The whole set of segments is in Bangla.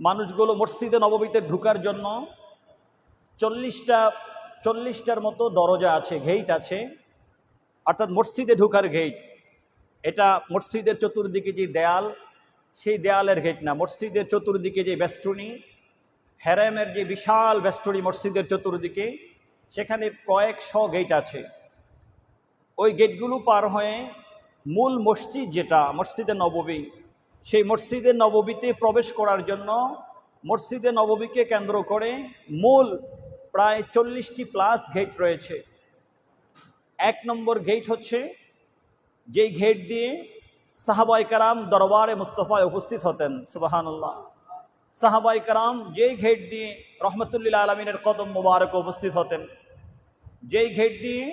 মানুষগুলো মসজিদে নবমীতে ঢুকার জন্য চল্লিশটা, চল্লিশটার মতো দরজা আছে গেইট আছে। অর্থাৎ মসজিদে ঢুকার গেইট এটা মসজিদের চতুর্দিকে যে দেয়াল, সেই দেয়ালের গেট না। মসজিদের চতুর্দিকে যে বেষ্টনী হ্যারামের যে বিশাল বেষ্টনী মসজিদের চতুর্দিকে, সেখানে কয়েকশো গেট আছে। ওই গেটগুলো পার হয়ে মূল মসজিদ যেটা, মসজিদে নববী সেই মসজিদে নববীতে প্রবেশ করার জন্য মসজিদে নববীকে কেন্দ্র করে মূল প্রায় চল্লিশটি প্লাস গেট রয়েছে। এক নম্বর গেট হচ্ছে যেই গেট দিয়ে সাহাবাই কারাম দরবারে মুস্তফায় উপস্থিত হতেন, সুবাহানুল্লাহ। সাহাবাই কারাম যেই ঘেট দিয়ে রহমতুল্লিল্লা আলমিনের কদম মুবারক উপস্থিত হতেন, যেই ঘেট দিয়ে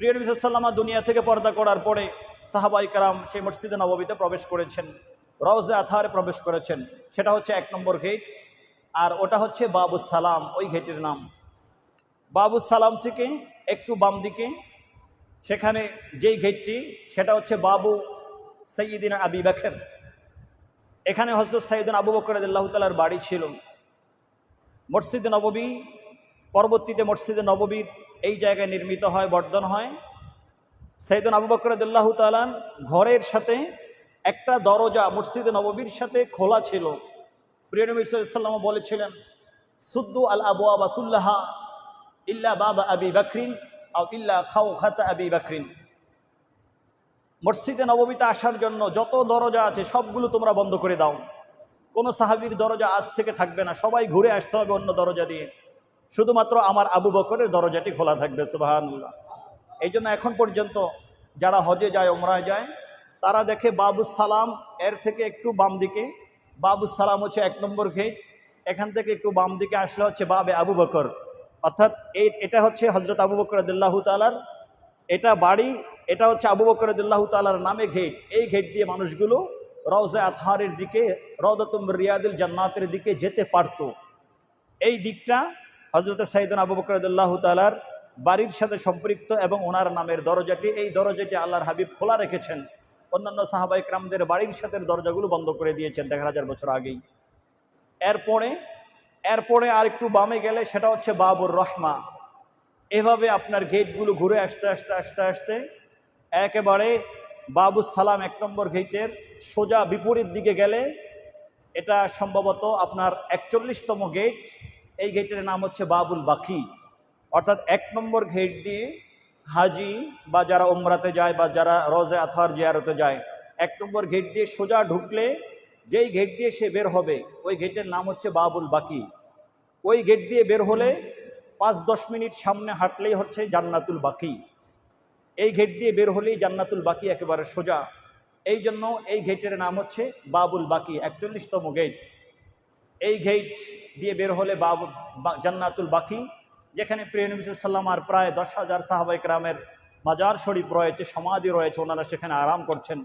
প্রিয় নবী সাল্লামা দুনিয়া থেকে পর্দা করার পরে সাহাবাই কারাম সেই মসজিদে নববীতে প্রবেশ করেছেন, রওজে আথারে প্রবেশ করেছেন। সেটা হচ্ছে এক নম্বর গেট আর ওটা হচ্ছে বাবু সালাম ওই ঘেটের নাম। বাবু সালাম থেকে একটু বাম দিকে, সেখানে যেই গেটটি সেটা হচ্ছে বাবু সৈয়দিন আবি বাখের এখানে হজরত সাইদিন আবু বকর আল্লাহ তালার বাড়ি ছিল। মসজিদে নববী, পরবর্তীতে মসজিদে নববীর এই জায়গায় নির্মিত হয়, বর্ধন হয়। সৈয়দিন আবু বকর আল্লাহ তালান ঘরের সাথে একটা দরজা মসজিদে নববীর সাথে খোলা ছিল। প্রিয় নবী সাল্লাম বলেছিলেন, সুদ্দু আল আবু আবাকুল্লাহা ইল্লা বাবা আবি বাকরিন আও ইল্লা খাও খাতা আবি বাকরিন। মসজিদে নবমীতে আসার জন্য যত দরজা আছে সবগুলো তোমরা বন্ধ করে দাও। কোনো সাহাবির দরজা আজ থেকে থাকবে না, সবাই ঘুরে আসতে হবে অন্য দরজা দিয়ে। শুধুমাত্র আমার আবু বকরের দরজাটি খোলা থাকবে সুবাহান্লাহ এই জন্য এখন পর্যন্ত যারা হজে যায় ওমরায় যায়, তারা দেখে বাবু সালাম এর থেকে একটু বাম দিকে বাবু সালাম হচ্ছে এক নম্বর গেট এখান থেকে একটু বাম দিকে আসলে হচ্ছে বাবে আবু বকর। অর্থাৎ এই, এটা হচ্ছে হজরত আবু বকর আদুল্লাহ তালার এটা বাড়ি, এটা হচ্ছে আবু বকর আদুল্লাহ তালার নামে ঘেট এই ঘেট দিয়ে মানুষগুলো রওজে আতহারের দিকে, রওদতুম রিয়াদুল জান্নাতের দিকে যেতে পারত। এই দিকটা হজরত সাইদন আবু বকর আদুল্লাহ তালার বাড়ির সাথে সম্পৃক্ত এবং ওনার নামের দরজাটি, এই দরজাটি আল্লাহর হাবিব খোলা রেখেছেন। অন্যান্য সাহাবাই ক্রামদের বাড়ির সাথে দরজাগুলো বন্ধ করে দিয়েছেন দেড় হাজার বছর আগেই। এরপরে এরপরে আর একটু বামে গেলে সেটা হচ্ছে বাবুর রহমা। এভাবে আপনার গেটগুলো ঘুরে আসতে আসতে আসতে আসতে একেবারে বাবু সালাম এক নম্বর গেটের সোজা বিপরীত দিকে গেলে এটা সম্ভবত আপনার একচল্লিশতম গেট। এই গেটের নাম হচ্ছে বাবুল বাকি। অর্থাৎ এক নম্বর গেট দিয়ে হাজি বা যারা ওমরাতে যায় বা যারা রোজে আথার জিয়ারতে যায়, এক নম্বর গেট দিয়ে সোজা ঢুকলে যেই গেট দিয়ে সে বের হবে, ওই গেটের নাম হচ্ছে বাবুল বাকি। ওই গেট দিয়ে বের হলে পাঁচ দশ মিনিট সামনে হাঁটলেই হচ্ছে জান্নাতুল বাকি। এই গেট দিয়ে বের হলেই জান্নাতুল বাকি একেবারে সোজা। এই জন্য এই গেটের নাম হচ্ছে বাবুল বাকি, একচল্লিশতম গেট এই গেট দিয়ে বের হলে বাবু জান্নাতুল বাকি যেখানে প্রিয় নবী সাল্লামার প্রায় দশ হাজার সাহাবাই রামের মাজার শরীফ রয়েছে, সমাধি রয়েছে, ওনারা সেখানে আরাম করছেন।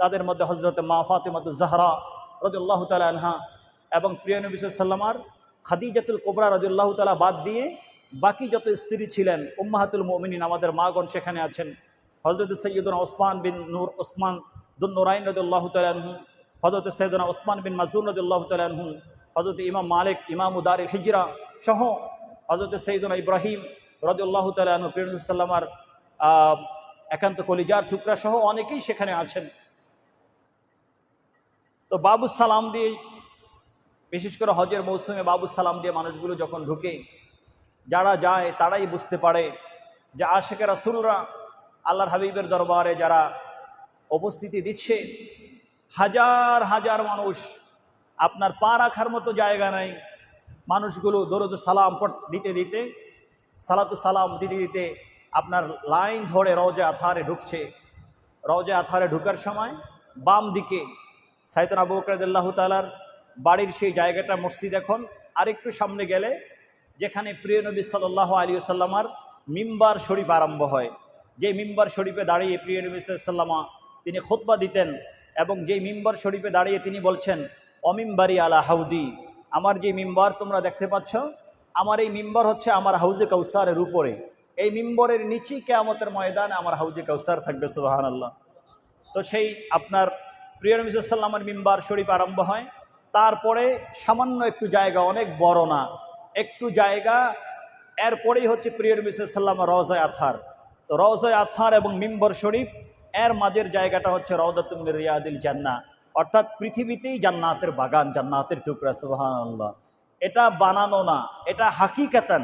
তাদের মধ্যে হজরত মা ফাতেমাতু জাহরা রদুল্লাহ তালা আনহা এবং প্রিয় নবী সাল্লামার খাদিজাতুল কোবরা রদুল্লাহ তালা বাদ দিয়ে বাকি যত স্ত্রী ছিলেন, উম্মাহাতুল মমিনিন, আমাদের মাগণ সেখানে আছেন। হজরত সৈয়দুল ওসমান বিন নূর, ওসমান দুন নুরাইন রদুল্লাহ তালাহু হজরত সৈয়দনা ওসমান বিন মাজুর রদুল্লাহ তালাহু হজরত ইমাম মালিক ইমাম উদার হিজরা সহ হজরত সৈয়দনা ইব্রাহিম রদুল্লাহ তালাহু প্রিয়সাল্লামার একান্ত কলিজার টুকরা সহ অনেকেই সেখানে আছেন। তো বাবু সালাম দিয়ে, বিশেষ করে হজের মৌসুমে বাবু সালাম দিয়ে মানুষগুলো যখন ঢুকে, যারা যায় তারাই বুঝতে পারে যে আশেখের রাসুলরা আল্লাহর হাবিবের দরবারে যারা উপস্থিতি দিচ্ছে, হাজার হাজার মানুষ আপনার পা রাখার মতো জায়গা নাই মানুষগুলো দরদ সালাম দিতে দিতে, সালাতু সালাম দিতে দিতে আপনার লাইন ধরে রওজে আথারে ঢুকছে। রওজে আথারে ঢুকার সময় বাম দিকে সাইতন আবু বকরদুল্লাহ তালার বাড়ির সেই জায়গাটা মসজিদ এখন। আরেকটু সামনে গেলে যেখানে প্রিয় নবী সাল্লাহ আলী সাল্লামার মিম্বার শরীফ আরম্ভ হয়। যে মিম্বার শরীফে দাঁড়িয়ে প্রিয় নবী সাল্লামা তিনি খোতবা দিতেন এবং যেই মিম্বার শরীফে দাঁড়িয়ে তিনি বলছেন অমিম্বারি আলা হাউদি। আমার যে মিম্বার তোমরা দেখতে পাচ্ছ, আমার এই মিম্বার হচ্ছে আমার হাউজে কৌসারের উপরে। এই মিম্বরের নিচেই কেয়ামতের ময়দানে আমার হাউজে কৌসার থাকবে সুবাহান আল্লাহ তো সেই আপনার প্রিয় নবী সাল্লামের মিম্বার শরীফ আরম্ভ হয়। তারপরে সামান্য একটু জায়গা, অনেক বড় না, একটু জায়গা। এরপরেই হচ্ছে প্রিয় নবী সাল্লাম রওজায় আথার। তো রওজায় আথার এবং মিম্বর শরীফ, এর মাঝের জায়গাটা হচ্ছে রওদাতুম রিয়াদিল জান্না অর্থাৎ পৃথিবীতেই জান্নাতের বাগান, জান্নাতের টুকরা সুবাহান আল্লাহ এটা বানানো না, এটা হাকিকাতান।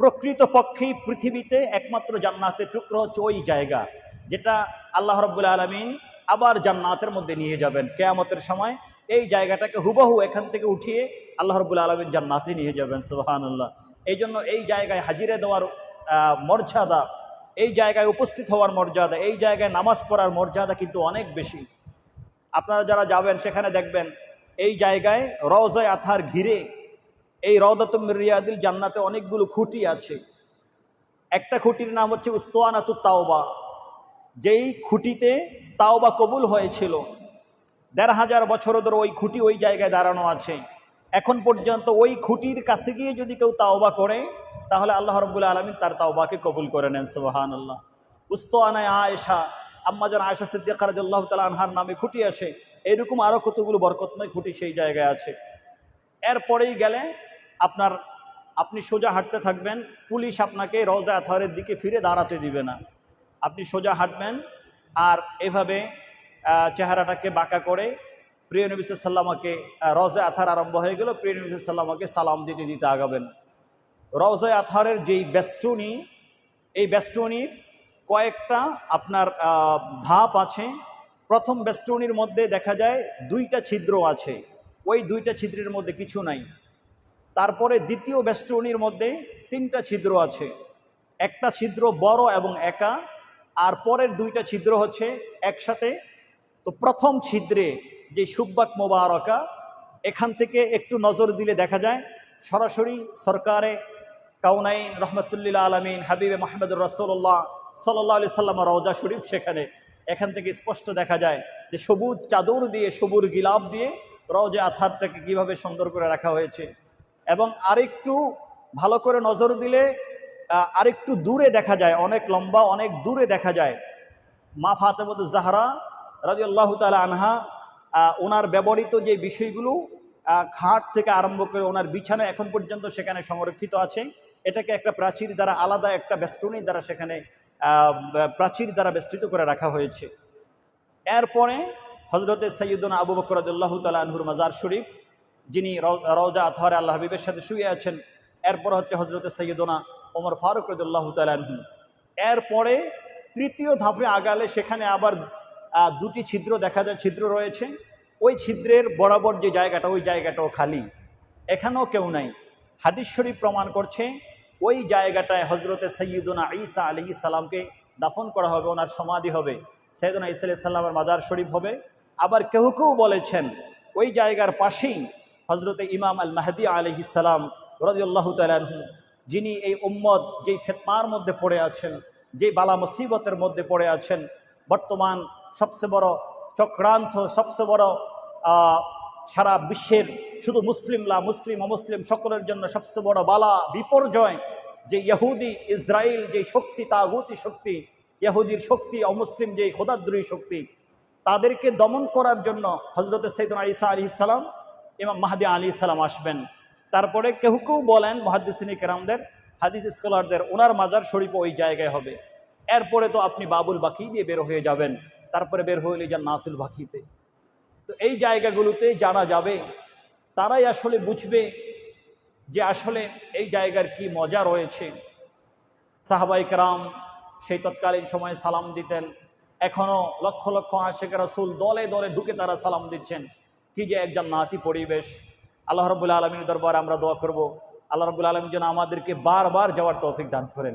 প্রকৃত পক্ষেই পৃথিবীতে একমাত্র জান্নাতের টুকরো হচ্ছে ওই জায়গা, যেটা আল্লাহ রব্বুল আলমিন আবার জান্নাতের মধ্যে নিয়ে যাবেন। কেয়ামতের সময় এই জায়গাটাকে হুবহু এখান থেকে উঠিয়ে আল্লাহ রব্বুল আলমিন জান্নাতে নিয়ে যাবেন সুবাহান আল্লাহ এই জন্য এই জায়গায় হাজিরে দেওয়ার মর্যাদা, এই জায়গায় উপস্থিত হওয়ার মর্যাদা, এই জায়গায় নামাজ পড়ার মর্যাদা কিন্তু অনেক বেশি। আপনারা যারা যাবেন, সেখানে দেখবেন এই জায়গায় রওজায় আথার ঘিরে এই রওদাতুম রিয়াদিল জান্নাতে অনেকগুলো খুঁটি আছে। একটা খুঁটির নাম হচ্ছে উস্তোয়ানাতু তাওবা। যেই খুঁটিতে তাওবা কবুল হয়েছিল, দেড় হাজার বছর ধরে ওই খুঁটি ওই জায়গায় দাঁড়ানো আছে। এখন পর্যন্ত ওই খুঁটির কাছে গিয়ে যদি কেউ তাওবা করে, তাহলে আল্লাহ রব্বুল আলমিন তার তাওবাকে কবুল করে নেন সুবাহান আল্লাহ উস্তোয়ানায় আয়েশা আম্মাজান আয়েশা সিদ্দিক রাদিয়াল্লাহু তাআলা আনহার নামে খুঁটি আসে, এরকম আরও কতগুলো বরকতময় খুঁটি সেই জায়গায় আছে। এরপরেই গেলে আপনার, আপনি সোজা হাঁটতে থাকবেন, পুলিশ আপনাকে রওজা আথারের দিকে ফিরে দাঁড়াতে দিবে না। আপনি সোজা হাঁটবেন আর এভাবে চেহারাটাকে বাঁকা করে প্রিয় নবী সাল্লামাকে রওজা আথার আরম্ভ হয়ে গেল, প্রিয় নবী সাল্লামাকে সালাম দিতে দিতে আগাবেন। রওজা আথারের যেই বেষ্টনী এই বেষ্টনীর কয়েকটা আপনার ধাপ আছে। প্রথম বেষ্টনীর মধ্যে দেখা যায় দুইটা ছিদ্র আছে। ওই দুইটা ছিদ্রের মধ্যে কিছু নাই। তারপরে দ্বিতীয় বেষ্টনীর মধ্যে তিনটা ছিদ্র আছে। একটা ছিদ্র বড় এবং একা, আর পরের দুইটা ছিদ্র হচ্ছে একসাথে। তো প্রথম ছিদ্রে যে সুব্বাক মোবারকা, এখান থেকে একটু নজর দিলে দেখা যায়, সরাসরি সরকারে কাউনাইন রহমতুল্লিল আলমিন হাবিবে মাহমুদুর রসোল্লাহ সাল্লাহ আলি সাল্লাম রওজা শরীফ সেখানে। এখান থেকে স্পষ্ট দেখা যায় যে সবুজ চাদর দিয়ে, সবুর গিলাপ দিয়ে রওজা আথারটাকে কীভাবে সুন্দর করে রাখা হয়েছে। এবং আরেকটু ভালো করে নজর দিলে আরেকটু দূরে দেখা যায়, অনেক লম্বা, অনেক দূরে দেখা যায়। মা ফাতেমত জাহরা রাজি আল্লাহ তালা আনহা ওনার ব্যবহৃত যে বিষয়গুলো খাট থেকে আরম্ভ করে ওনার বিছানা এখন পর্যন্ত সেখানে সংরক্ষিত আছে। এটাকে একটা প্রাচীর দ্বারা আলাদা একটা বেষ্টনী দ্বারা সেখানে প্রাচীর দ্বারা বেষ্টিত করে রাখা হয়েছে। এরপরে হজরতে সৈয়দুন আবু বকর রদুল্লাহ তালা আনহুর মাজার শরীফ, যিনি রও- রওজা আথহারে আল্লাহ হাবিবের সাথে শুয়ে আছেন, এরপর হচ্ছে হজরতে সৈয়দনা ওমর ফারুক রদুল্লাহ তালাহু এরপরে তৃতীয় ধাপে আগালে সেখানে আবার দুটি ছিদ্র দেখা যায়, ছিদ্র রয়েছে। ওই ছিদ্রের বরাবর যে জায়গাটা, ওই জায়গাটাও খালি। এখানেও কেউ নাই। হাদিস শরীফ প্রমাণ করছে ওই জায়গাটায় হজরতে সৈয়দনা ঈসা আলী সালামকে দাফন করা হবে, ওনার সমাধি হবে। সৈয়দনা ইসা সাল্লামের মাজার শরীফ হবে। আবার কেউ কেউ বলেছেন, ওই জায়গার পাশেই হজরতে ইমাম আল মাহদি আলহি সালাম রদিউল্লাহ তালাহু যিনি এই উম্মদ যেই ফেতনার মধ্যে পড়ে আছেন যে বালা মুসিবতের মধ্যে পড়ে আছেন, বর্তমান সবচেয়ে বড় চক্রান্ত, সবচেয়ে বড় সারা বিশ্বের শুধু মুসলিমলা মুসলিম, অমুসলিম সকলের জন্য সবচেয়ে বড় বালা, বিপর্যয়, যে ইহুদি ইসরায়েল যে শক্তি, তাগুতি শক্তি, ইহুদির শক্তি, অমুসলিম যে খোদাদ্রোহী শক্তি, তাদেরকে দমন করার জন্য হজরত সৈদনা ঈসা আলী ইসালাম ইমাম মাহাদি আলী ইসালাম আসবেন। তারপরে কেউ কেউ বলেন মহাদিসিনী কেরামদের, হাদিস স্কলারদের ওনার মাজার শরীফ ওই জায়গায় হবে। এরপরে তো আপনি বাবুল বাকি দিয়ে বের হয়ে যাবেন। তারপরে বের হইলে যান নাতুল বাকিতে। তো এই জায়গাগুলোতে যারা যাবে, তারাই আসলে বুঝবে যে আসলে এই জায়গার কি মজা রয়েছে। সাহাবাই কেরাম সেই তৎকালীন সময়ে সালাম দিতেন। এখনও লক্ষ লক্ষ আশেখ রাসুল দলে দলে ঢুকে তারা সালাম দিচ্ছেন। কি যে একজন নাতি পরিবেশ। আল্লাহ রবুল্লা আলমীর দরবার আমরা দোয়া করব। আল্লাহ রবুল্লা আলমী যেন আমাদেরকে বারবার যাওয়ার তৌফিক দান করেন।